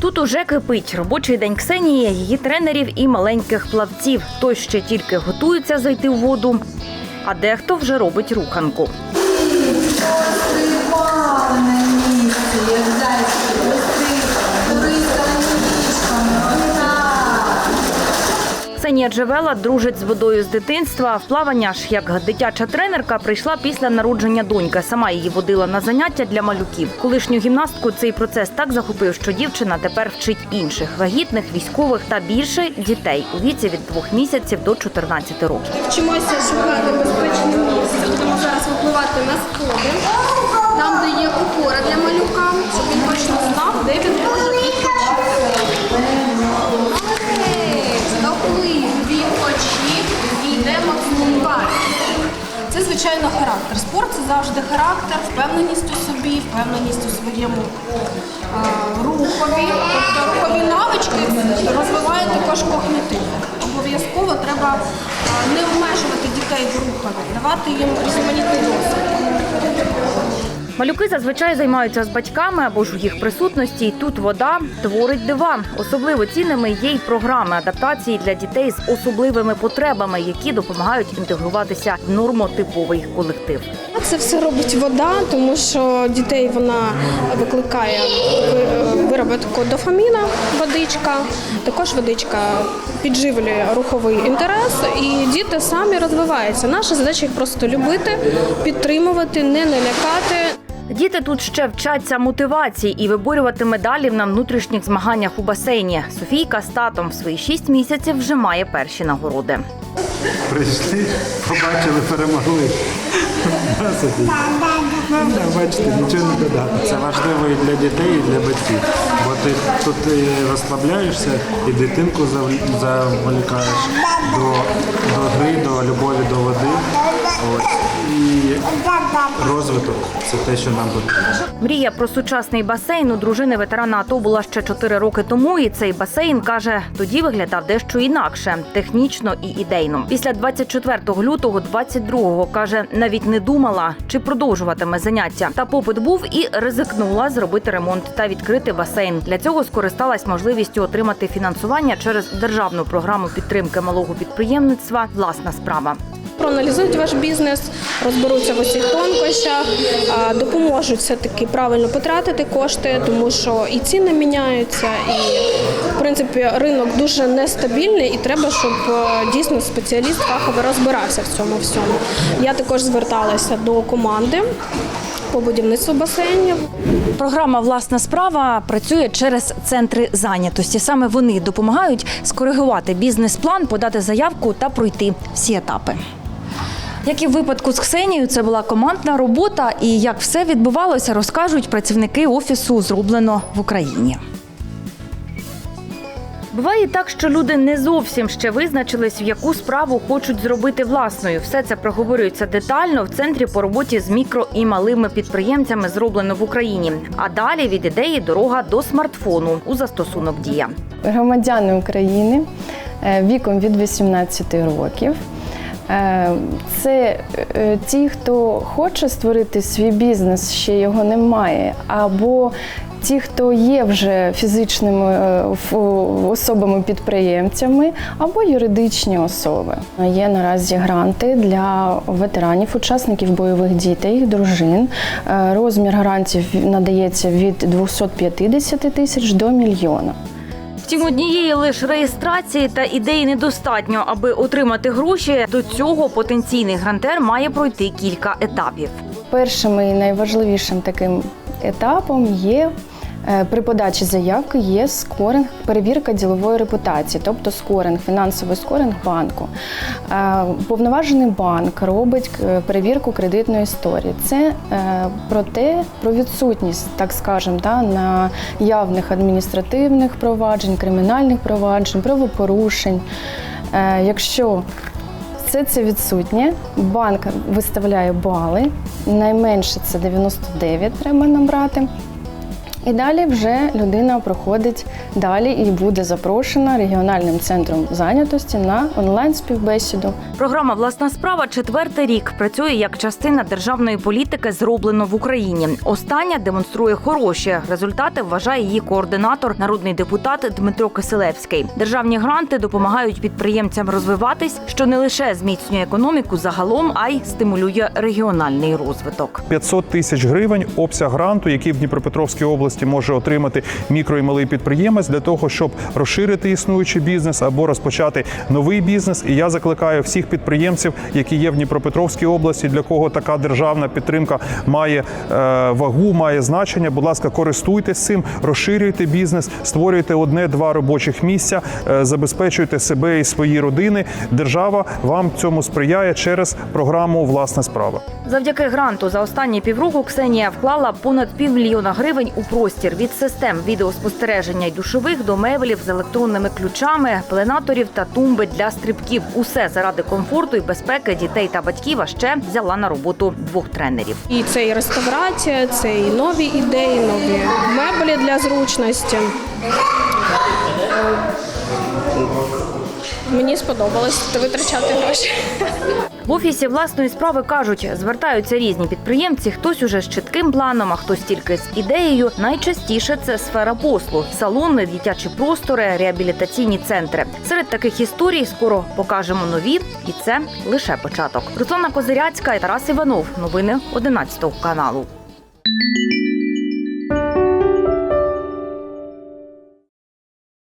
Тут уже кипить робочий день Ксенії, її тренерів і маленьких плавців. Той ще тільки готується зайти в воду, а дехто вже робить руханку. Ксенія Джевела дружить з водою з дитинства. В плавання ж як дитяча тренерка прийшла після народження доньки. Сама її водила на заняття для малюків. Колишню гімнастку цей процес так захопив, що дівчина тепер вчить інших вагітних, військових та більше дітей у віці від двох місяців до 14 років. Вчимося шукати безпечне місце. Будемо зараз випливати на сходи, там, де є опора для малюка, щоб він точно знав, де він звичайно, характер. Спорт це завжди характер, впевненість у собі, впевненість у своєму е, рухові. Тобто рухові навички розвивають також когнитив. Обов'язково треба не обмежувати дітей в рухові, давати їм різноманітний досвід. Малюки зазвичай займаються з батьками або ж у їх присутності. Тут вода творить дива. Особливо цінними є й програми адаптації для дітей з особливими потребами, які допомагають інтегруватися в нормотиповий колектив. Це все робить вода, тому що дітей вона викликає ви- вироботку дофаміна, водичка. Також водичка підживлює руховий інтерес, і діти самі розвиваються. Наша задача їх просто любити, підтримувати, не налякати. Діти тут ще вчаться мотивації і виборювати медалі на внутрішніх змаганнях у басейні. Софійка з татом в свої шість місяців вже має перші нагороди. Прийшли, побачили, перемогли. Бачите, нічого не додати. Це важливо і для дітей, і для батьків. Бо ти тут і розслабляєшся і дитинку заволікаєш до, до гри, до любові до води. Ось. І розвиток це те, що нам потрібно. Мрія про сучасний басейн у дружини ветерана АТО була ще чотири роки тому. І цей басейн каже, тоді виглядав дещо інакше, технічно і ідейно. Після 24 лютого, 22-го, каже, навіть не думала, чи продовжуватиме заняття. Та попит був і ризикнула зробити ремонт та відкрити басейн. Для цього скористалась можливістю отримати фінансування через державну програму підтримки малого підприємництва. Власна справа. Проаналізують ваш бізнес, розберуться в усіх тонкощах, допоможуть все-таки правильно потратити кошти, тому що і ціни міняються, і в принципі ринок дуже нестабільний, і треба, щоб е, дійсно спеціаліст фахово розбирався в цьому всьому. Я також зверталася до команди. По будівництву басейнів Програма Власна справа працює через центри зайнятості. Саме вони допомагають скоригувати бізнес-план, подати заявку та пройти всі етапи. Як і в випадку з Ксенією, це була командна робота, і як все відбувалося, розкажуть працівники офісу зроблено в Україні. Буває так, що люди не зовсім ще визначились, в яку справу хочуть зробити власною. Все це проговорюється детально в центрі по роботі з мікро і малими підприємцями зроблено в Україні. А далі від ідеї дорога до смартфону у застосунок дія. громадяни України е, віком від 18 років. Е, Це е, ті, хто хоче створити свій бізнес, ще його немає, або ті, хто є вже фізичними е, особами-підприємцями, або юридичні особи. Є наразі гранти для ветеранів, учасників бойових дій та їх дружин. Розмір грантів надається від 250 тисяч до мільйона. Втім, однієї лише реєстрації та ідеї недостатньо, аби отримати гроші. До цього потенційний грантер має пройти кілька етапів. Першим і найважливішим таким етапом є при подачі заявки є скоринг, перевірка ділової репутації, тобто скоринг, фінансовий скоринг банку. Е, Повноважений банк робить е, перевірку кредитної історії. Це е, про те, про відсутність, так скажемо, да, наявних адміністративних проваджень, кримінальних проваджень, правопорушень. Е, Якщо все це відсутнє. Банк виставляє бали. Найменше це 99 треба набрати. І далі вже людина проходить далі і буде запрошена регіональним центром зайнятості на онлайн співбесіду. Програма Власна справа четвертий рік працює як частина державної політики зроблено в Україні. Остання демонструє хороші результати. Вважає її координатор, народний депутат Дмитро Киселевський. Державні гранти допомагають підприємцям розвиватись, що не лише зміцнює економіку загалом, а й стимулює регіональний розвиток. 500 тисяч гривень обсяг гранту, який в Дніпропетровській області може отримати мікро і малий підприємець для того, щоб розширити існуючий бізнес або розпочати новий бізнес. І я закликаю всіх підприємців, які є в Дніпропетровській області, для кого така державна підтримка має е, вагу, має значення. Будь ласка, користуйтесь цим, розширюйте бізнес, створюйте одне-два робочих місця, е, забезпечуйте себе і свої родини. Держава вам цьому сприяє через програму Власна справа. Завдяки гранту за останні півроку Ксенія вклала понад півмільйона гривень у простір від систем відеоспостереження й душових до мебелів з електронними ключами, пленаторів та тумби для стрибків. Усе заради комфорту і безпеки дітей та батьків. А ще взяла на роботу двох тренерів. І це і реставрація, це і нові ідеї, нові меблі для зручності. Мені сподобалось витрачати гроші. В офісі власної справи кажуть, звертаються різні підприємці. Хтось уже з чітким планом, а хтось тільки з ідеєю. Найчастіше це сфера послуг, салони, дитячі простори, реабілітаційні центри. Серед таких історій скоро покажемо нові, і це лише початок. Руслана Козиряцька і Тарас Іванов. Новини 11 каналу.